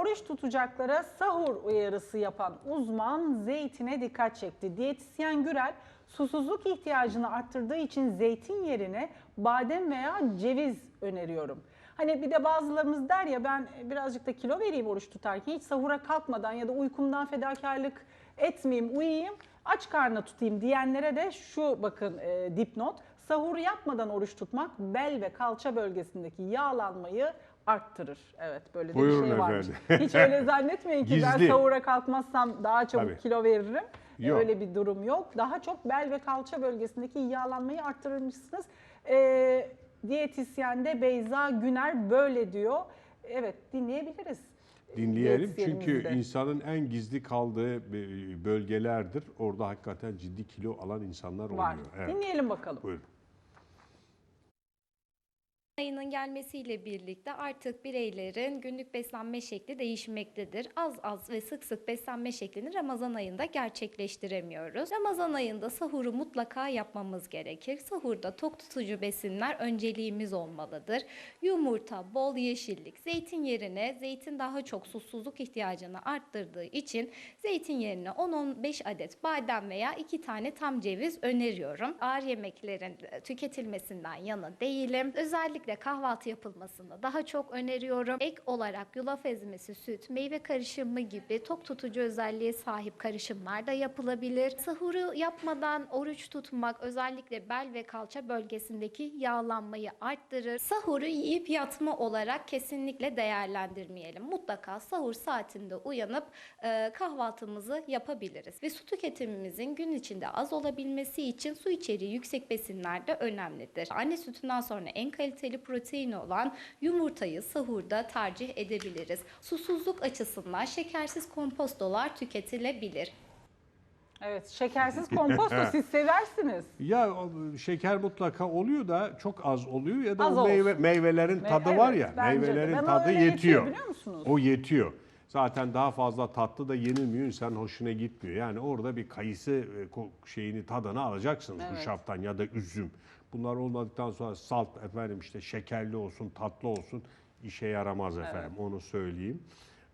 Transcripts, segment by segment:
oruç tutacaklara sahur uyarısı yapan uzman zeytine dikkat çekti. Diyetisyen Gürel susuzluk ihtiyacını arttırdığı için zeytin yerine badem veya ceviz öneriyorum. Hani bir de bazılarımız der ya ben birazcık da kilo vereyim oruç tutarken hiç sahura kalkmadan ya da uykumdan fedakarlık etmeyeyim, uyuyayım, aç karnına tutayım diyenlere de şu bakın e, dipnot. Sahur yapmadan oruç tutmak bel ve kalça bölgesindeki yağlanmayı arttırır. Evet böyle de Buyurun bir şey varmış. efendim. Hiç öyle zannetmeyin ki ben Gizli. sahura kalkmazsam daha çabuk Tabii. kilo veririm. E, Yok. Öyle bir durum yok. Daha çok bel ve kalça bölgesindeki yağlanmayı arttırmışsınız. Ee, diyetisyende Beyza Güner böyle diyor. Evet dinleyebiliriz. Dinleyelim çünkü insanın en gizli kaldığı bölgelerdir. Orada hakikaten ciddi kilo alan insanlar var. oluyor. Evet. Dinleyelim bakalım. Buyurun. Ayının gelmesiyle birlikte artık bireylerin günlük beslenme şekli değişmektedir. Az az ve sık sık beslenme şeklini Ramazan ayında gerçekleştiremiyoruz. Ramazan ayında sahuru mutlaka yapmamız gerekir. Sahurda tok tutucu besinler önceliğimiz olmalıdır. Yumurta, bol yeşillik, zeytin yerine zeytin daha çok susuzluk ihtiyacını arttırdığı için zeytin yerine 10-15 adet badem veya 2 tane tam ceviz öneriyorum. Ağır yemeklerin e, tüketilmesinden yana değilim. Özellikle kahvaltı yapılmasını daha çok öneriyorum. Ek olarak yulaf ezmesi, süt, meyve karışımı gibi tok tutucu özelliğe sahip karışımlar da yapılabilir. Sahuru yapmadan oruç tutmak özellikle bel ve kalça bölgesindeki yağlanmayı arttırır. Sahuru yiyip yatma olarak kesinlikle değerlendirmeyelim. Mutlaka sahur saatinde uyanıp e, kahvaltımızı yapabiliriz. Ve su tüketimimizin gün içinde az olabilmesi için su içeriği yüksek besinler de önemlidir. Anne sütünden sonra en kaliteli protein olan yumurtayı sahurda tercih edebiliriz. Susuzluk açısından şekersiz kompostolar tüketilebilir. Evet şekersiz komposto siz seversiniz. Ya şeker mutlaka oluyor da çok az oluyor ya da Az o meyve, olsun. meyvelerin Me- tadı var evet, ya de. meyvelerin Ben tadı öyle yetiyor, yetiyor. biliyor musunuz? O yetiyor. Zaten daha fazla tatlı da yenilmiyor insan hoşuna gitmiyor. Yani orada bir kayısı e, şeyini tadını alacaksınız Evet. bu şaftan ya da üzüm. Bunlar olmadıktan sonra salt efendim işte şekerli olsun tatlı olsun işe yaramaz efendim onu söyleyeyim.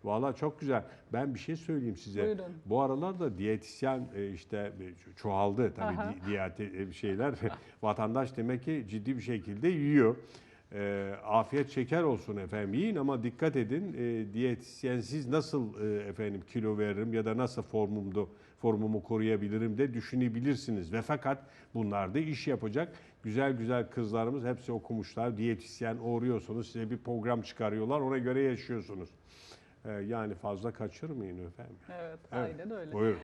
Valla çok güzel. Ben bir şey söyleyeyim size. Buyurun. Bu aralarda diyetisyen e, işte e, çoğaldı tabii di- diyet e, şeyler. Vatandaş demek ki ciddi bir şekilde yiyor. E, afiyet şeker olsun efendim yiyin ama dikkat edin e, diyetisyensiz nasıl e, efendim kilo veririm ya da nasıl formumda formumu koruyabilirim de düşünebilirsiniz ve fakat bunlar da iş yapacak güzel güzel kızlarımız hepsi okumuşlar diyetisyen uğruyorsunuz size bir program çıkarıyorlar ona göre yaşıyorsunuz. E, yani fazla kaçırmayın efendim. Evet, Evet, aynen öyle. Buyurun.